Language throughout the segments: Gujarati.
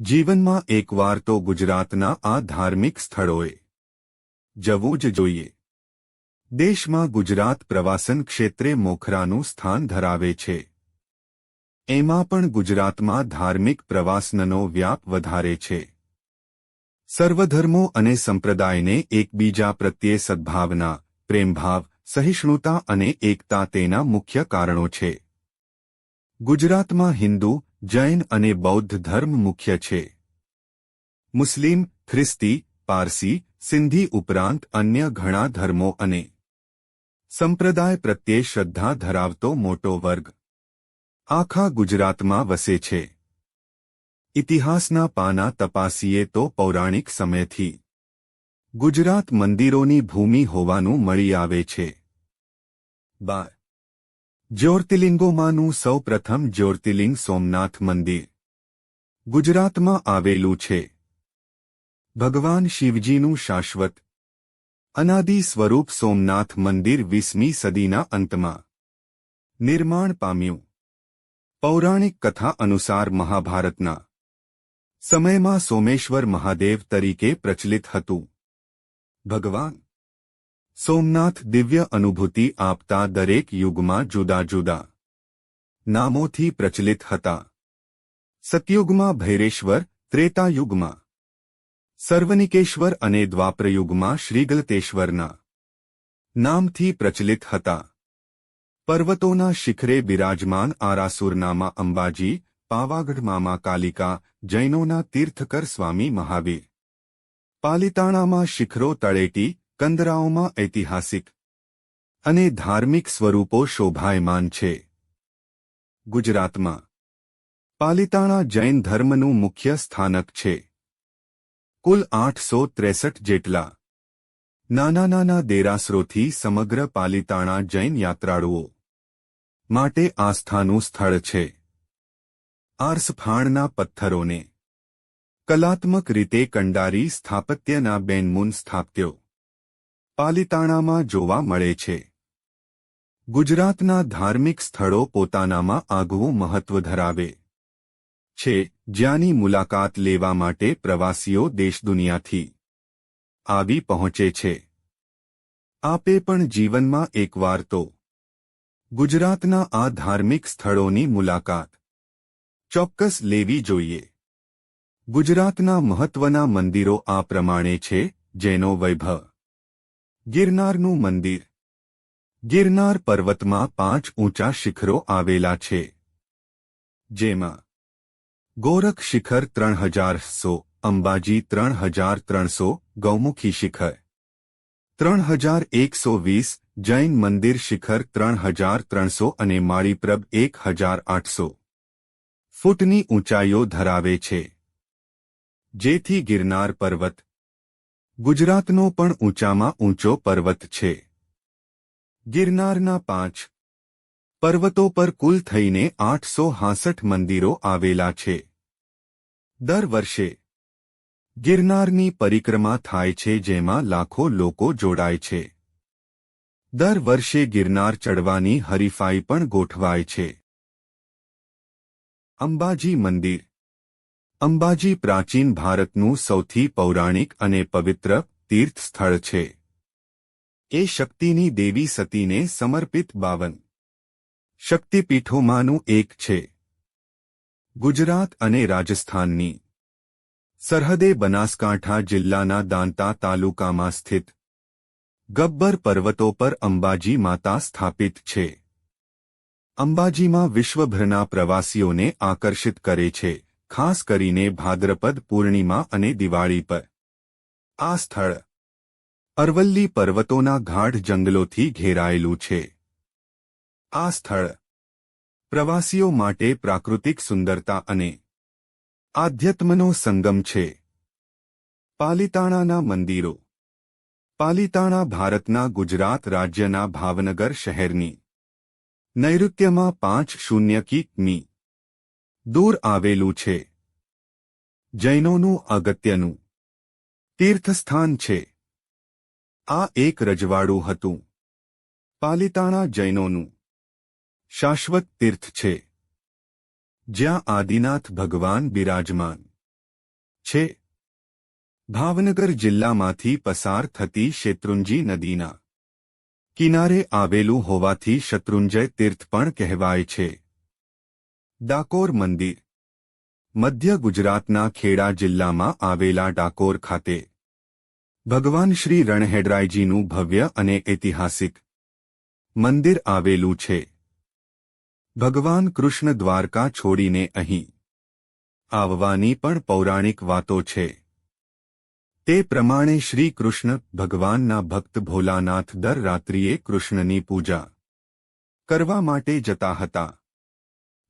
જીવનમાં એકવાર તો ગુજરાતના આ ધાર્મિક સ્થળોએ જવું જ જોઈએ. દેશમાં ગુજરાત પ્રવાસન ક્ષેત્રે મોખરાનું સ્થાન ધરાવે છે. એમાં પણ ગુજરાતમાં ધાર્મિક પ્રવાસનનો વ્યાપ વધારે છે. સર્વધર્મો અને સંપ્રદાયને એકબીજા પ્રત્યે સદ્ભાવના, પ્રેમભાવ, સહિષ્ણુતા અને એકતા તેના મુખ્ય કારણો છે. ગુજરાતમાં હિન્દુ જૈન અને બૌદ્ધ ધર્મ મુખ્ય છે. મુસ્લિમ, ખ્રિસ્તી, પારસી, સિંધી ઉપરાંત અન્ય ઘણા ધર્મો અને સંપ્રદાય પ્રત્યે શ્રદ્ધા ધરાવતો મોટો વર્ગ આખા ગુજરાતમાં વસે છે. ઇતિહાસના પાના તપાસીએ તો પૌરાણિક સમયથી ગુજરાત મંદિરોની ભૂમિ હોવાનું મળી આવે છે. બાર જ્યોતિર્લિંગોમાંનું સૌ પ્રથમ જ્યોતિર્લિંગ સોમનાથ મંદિર. ગુજરાતમાં આવેલું છે. ભગવાન શિવજીનું શાશ્વત, અનાદિ સ્વરૂપ સોમનાથ મંદિર વીસમી સદીના અંતમાં. નિર્માણ પામ્યું. પૌરાણિક કથા અનુસાર મહાભારતના સમયમાં સોમેશ્વર મહાદેવ તરીકે પ્રચલિત હતું. ભગવાન સોમનાથ દિવ્ય અનુભૂતિ આપતા દરેક યુગમાં જુદા જુદા નામોથી પ્રચલિત હતા. સતયુગમાં ભૈરેશ્વર, ત્રેતાયુગમાં સર્વનિકેશ્વર અને દ્વાપરયુગમાં શ્રીગલતેશ્વરના નામથી પ્રચલિત હતા. પર્વતોના શિખરે બિરાજમાન આરાસુરનામાં અંબાજી પાવાગઢમાં કાલિકા, જૈનોના તીર્થકર સ્વામી મહાવીર. પાલિતાણામાં શિખરો તળેટી કંદરાઓમાં ઐતિહાસિક અને ધાર્મિક સ્વરૂપો શોભાયમાન છે. ગુજરાતમાં પાલિતાણા જૈન ધર્મનું મુખ્ય સ્થાનક છે. કુલ આઠસો ત્રેસઠ જેટલા નાના નાના દેરાસરોથી સમગ્ર પાલિતાણા જૈન યાત્રાળુઓ માટે આસ્થાનું સ્થળ છે. આર્સફાણના પથ્થરોને કલાત્મક રીતે કંડારી સ્થાપત્યના બેનમૂન સ્થાપ્યો. પાલિતાણામાં જોવા મળે છે. ગુજરાતના ધાર્મિક સ્થળો પોતાનામાં આગવું મહત્વ ધરાવે છે. જ્યાંની મુલાકાત લેવા માટે પ્રવાસીઓ દેશદુનિયાથી આવી પહોંચે છે. આપે પણ જીવનમાં એકવાર તો ગુજરાતના આ ધાર્મિક સ્થળોની મુલાકાત ચોક્કસ લેવી જોઈએ. ગુજરાતના મહત્વના મંદિરો આ પ્રમાણે છે, જેનો વૈભવ ગિરનારનું મંદિર. ગિરનાર પર્વતમાં પાંચ ઊંચા શિખરો આવેલા છે. જેમાં ગોરખ શિખર ત્રણ હજાર સો, અંબાજી ત્રણ હજાર ત્રણસો, ગૌમુખી શિખર ત્રણ હજાર એકસો વીસ, જૈન મંદિર શિખર ત્રણ હજાર ત્રણસો અને માળીપ્રબ એક હજાર આઠસો. ફૂટની ઊંચાઈઓ ધરાવે છે. જેથી ગિરનાર પર્વત ગુજરાતનો પણ ઊંચામાં ઊંચો પર્વત છે. ગિરનારના પાંચ પર્વતો પર કુલ થઈને આઠસો હાંસઠ મંદિરો આવેલા છે. દર વર્ષે ગિરનારની પરિક્રમા થાય છે જેમાં લાખો લોકો જોડાય છે. દર વર્ષે ગિરનાર ચડવાની હરીફાઈ પણ ગોઠવાય છે. અંબાજી મંદિર અંબાજી પ્રાચીન ભારતનું સૌથી પૌરાણિક અને પવિત્ર તીર્થ સ્થળ છે. એ શક્તિની દેવી સતીને સમર્પિત બાવન. શક્તિપીઠોમાંનું એક છે. ગુજરાત અને રાજસ્થાનની. સરહદે બનાસકાંઠા જિલ્લાના દાંતા તાલુકામાં સ્થિત. ગબ્બર પર્વતો પર અંબાજી માતા સ્થાપિત છે. અંબાજીમાં વિશ્વભરના પ્રવાસીઓને આકર્ષિત કરે છે. ખાસ કરીને ભાદ્રપદ પૂર્ણિમા અને દિવાળી પર. આ સ્થળ અરવલ્લી પર્વતોના ગાઢ જંગલોથી ઘેરાયેલું છે. આ સ્થળ પ્રવાસીઓ માટે પ્રાકૃતિક સુંદરતા અને આધ્યાત્મનો સંગમ છે. પાલિતાણાના મંદિરો. પાલિતાણા ભારતના ગુજરાત રાજ્યના ભાવનગર શહેરની નૈઋત્યમાં પાંચ શૂન્ય કિમી દૂર આવેલું છે. જૈનોનું અગત્યનું. તીર્થસ્થાન છે. આ એક રજવાડું હતું. પાલિતાણા જૈનોનું. શાશ્વત તીર્થ છે. જ્યાં આદિનાથ ભગવાન બિરાજમાન છે. ભાવનગર જિલ્લામાંથી પસાર થતી શેત્રુંજી નદીના કિનારે આવેલું હોવાથી શત્રુંજય તીર્થ પણ કહેવાય છે. ડાકોર મંદિર મધ્ય ગુજરાતના ખેડા જિલ્લામાં આવેલા ડાકોર ખાતે. ભગવાન શ્રી રણહેડરાયજીનું ભવ્ય અને ઐતિહાસિક મંદિર આવેલું છે. ભગવાન કૃષ્ણ દ્વારકા છોડીને અહીં આવવાની પણ પૌરાણિક વાતો છે. તે પ્રમાણે શ્રી કૃષ્ણ ભગવાનના ભક્ત ભોલાનાથ દર રાત્રિએ કૃષ્ણની પૂજા કરવા માટે જતા હતા.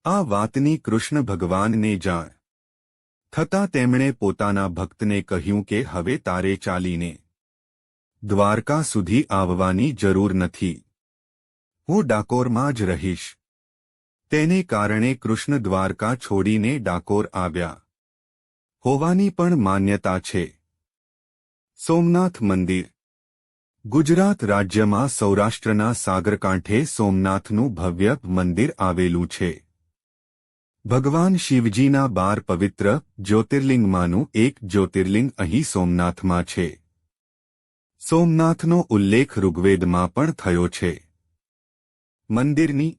આ વાતની કૃષ્ણ ભગવાનને જાણ થતાં તેમણે પોતાના ભક્તને કહ્યું કે, હવે તારે ચાલીને દ્વારકા સુધી આવવાની જરૂર નથી. હું ડાકોરમાં જ રહીશ. તેને કારણે કૃષ્ણ દ્વારકા છોડીને ડાકોર આવ્યા. હોવાની પણ માન્યતા છે. સોમનાથ મંદિર. ગુજરાત રાજ્યમાં સૌરાષ્ટ્રના સાગરકાંઠે સોમનાથનું ભવ્ય મંદિર આવેલું છે. ભગવાન શિવજીના બાર પવિત્ર જ્યોતિર્લિંગમાંનું એક જ્યોતિર્લિંગ અહીં સોમનાથમાં છે. સોમનાથનો ઉલ્લેખ ઋગ્વેદમાં પણ થયો છે. મંદિરની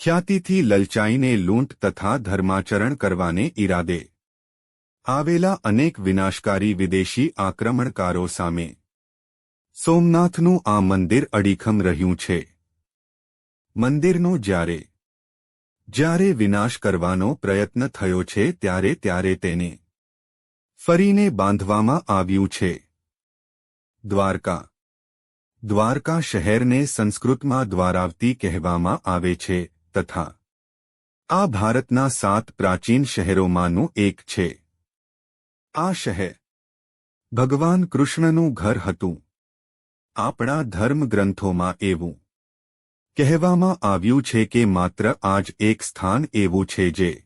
ખ્યાતિથી લલચાઈને લૂંટ તથા ધર્માચરણ કરવાને ઈરાદે. આવેલા અનેક વિનાશકારી વિદેશી આક્રમણકારો સામે સોમનાથનું આ મંદિર અડીખમ રહ્યું છે. મંદિરનો જ્યારે જ્યારે વિનાશ કરવાનો પ્રયત્ન થયો છે, ત્યારે ત્યારે તેને ફરીને બાંધવામાં આવ્યું છે. દ્વારકા. દ્વારકા શહેરને સંસ્કૃતમાં દ્વારાવતી કહેવામાં આવે છે, તથા આ ભારતના સાત પ્રાચીન શહેરોમાંનું એક છે. આ શહેર ભગવાન કૃષ્ણનું ઘર હતું. આપણા ધર્મગ્રંથોમાં એવું કહેવામાં આવ્યું છે કે માત્ર આજ એક સ્થાન એવું છે જે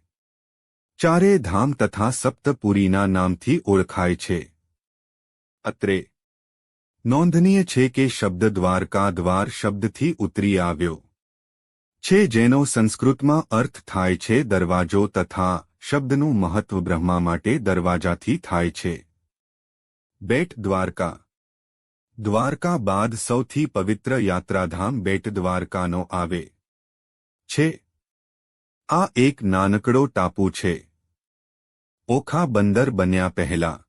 ચારે ધામ તથા સપ્તપુરીના નામથી ઓળખાય છે. અત્રે નોંધનીય છે કે શબ્દ દ્વારકા દ્વાર શબ્દથી ઉતરી આવ્યો છે જેનો સંસ્કૃતમાં અર્થ થાય છે દરવાજો તથા શબ્દનું મહત્વ બ્રહ્મા માટે દરવાજાથી થાય છે. બેટ દ્વારકા દ્વારકા બાદ સૌથી પવિત્ર યાત્રાધામ બેટ દ્વારકાનો આવે. છે. આ એક નાનકડો ટાપુ છે. ઓખા બંદર બન્યા પહેલા.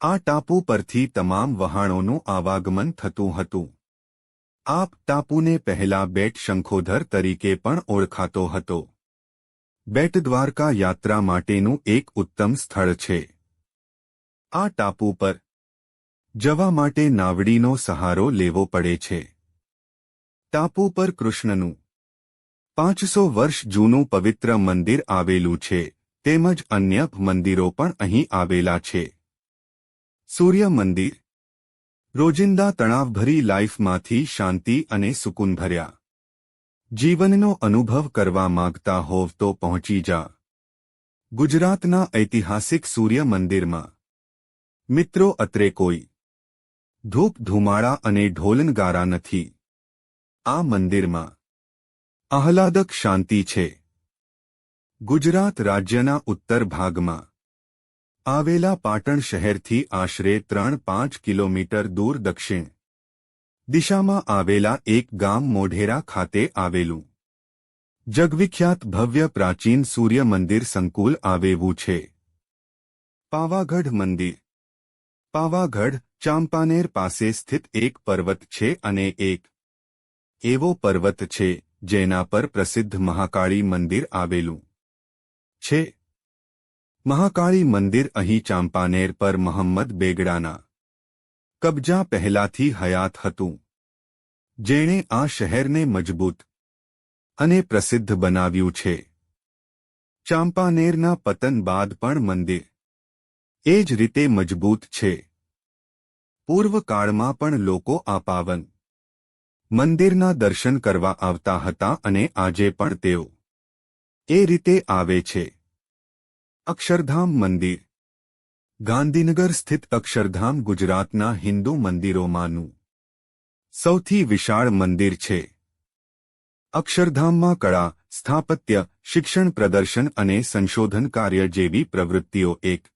આ ટાપુ પરથી તમામ વહાણોનું આવાગમન થતું હતું. આ ટાપુને પહેલા બેટ શંખોધર તરીકે પણ ઓળખાતો હતો. બેટ દ્વારકા યાત્રા માટેનું એક ઉત્તમ સ્થળ છે. આ ટાપુ પર જવા માટે નાવડીનો સહારો લેવો પડે છે. ટાપુ પર કૃષ્ણનું પાંચસો વર્ષ જૂનું પવિત્ર મંદિર આવેલું છે, તેમજ અન્ય મંદિરો પણ અહીં આવેલા છે. સૂર્ય મંદિર રોજિંદા તણાવભરી લાઈફમાંથી શાંતિ અને સુકૂન ભર્યા. જીવનનો અનુભવ કરવા માંગતા હોવ તો પહોંચી જા. ગુજરાતના ઐતિહાસિક સૂર્ય મંદિરમાં મિત્રો અત્રે કોઈ ધૂપ ધુમાડા અને ઢોલનગારા નથી. આ મંદિરમાં આહલાદક શાંતિ છે. ગુજરાત રાજ્યના ઉત્તર ભાગમાં આવેલા પાટણ શહેરથી આશરે ત્રણ પાંચ કિલોમીટર દૂર દક્ષિણ દિશામાં આવેલા એક ગામ મોઢેરા ખાતે આવેલું જગવિખ્યાત ભવ્ય પ્રાચીન સૂર્ય મંદિર સંકુલ આવેવું છે. પાવાગઢ મંદિર. પાવાગઢ ચાંપાનેર પાસે સ્થિત એક પર્વત છે અને એક એવો પર્વત છે જેના પર પ્રસિદ્ધ મહાકાળી મંદિર આવેલું છે. મહાકાળી મંદિર અહીં ચાંપાનેર પર મહમ્મદ બેગડાના કબજા પહેલાથી હયાત હતું. જેણે આ શહેરને મજબૂત અને પ્રસિદ્ધ બનાવ્યું છે. ચાંપાનેરના પતન બાદ પણ મંદિર એ જ રીતે મજબૂત છે. પૂર્વકાળમાં પણ લોકો આ પાવન મંદિરના દર્શન કરવા આવતા હતા અને આજે પણ તેઓ એ રીતે આવે છે. અક્ષરધામ મંદિર ગાંધીનગર સ્થિત અક્ષરધામ ગુજરાતના હિન્દુ મંદિરોમાંનું સૌથી વિશાળ મંદિર છે. અક્ષરધામમાં કળા, સ્થાપત્ય, શિક્ષણ પ્રદર્શન અને સંશોધન કાર્ય જેવી પ્રવૃત્તિઓ એક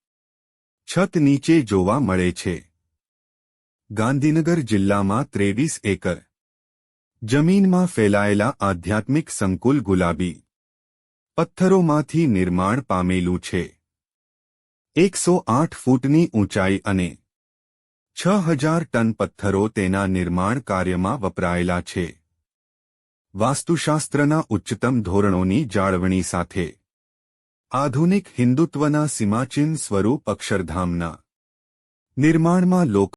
છત નીચે જોવા મળે છે. ગાંધીનગર જિલ્લામાં ત્રેવીસ એકર જમીનમાં ફેલાયેલા આધ્યાત્મિક સંકુલ ગુલાબી પથ્થરોમાંથી નિર્માણ પામેલું છે. એકસો આઠ ફૂટની ઊંચાઈ અને છ હજાર ટન પથ્થરો તેના નિર્માણ કાર્યમાં વપરાયેલા છે. વાસ્તુશાસ્ત્રના ઉચ્ચતમ ધોરણોની જાળવણી સાથે આધુનિક હિન્દુત્વના સીમાચિહ્ન સ્વરૂપ અક્ષરધામના નિર્માણમાં લોકો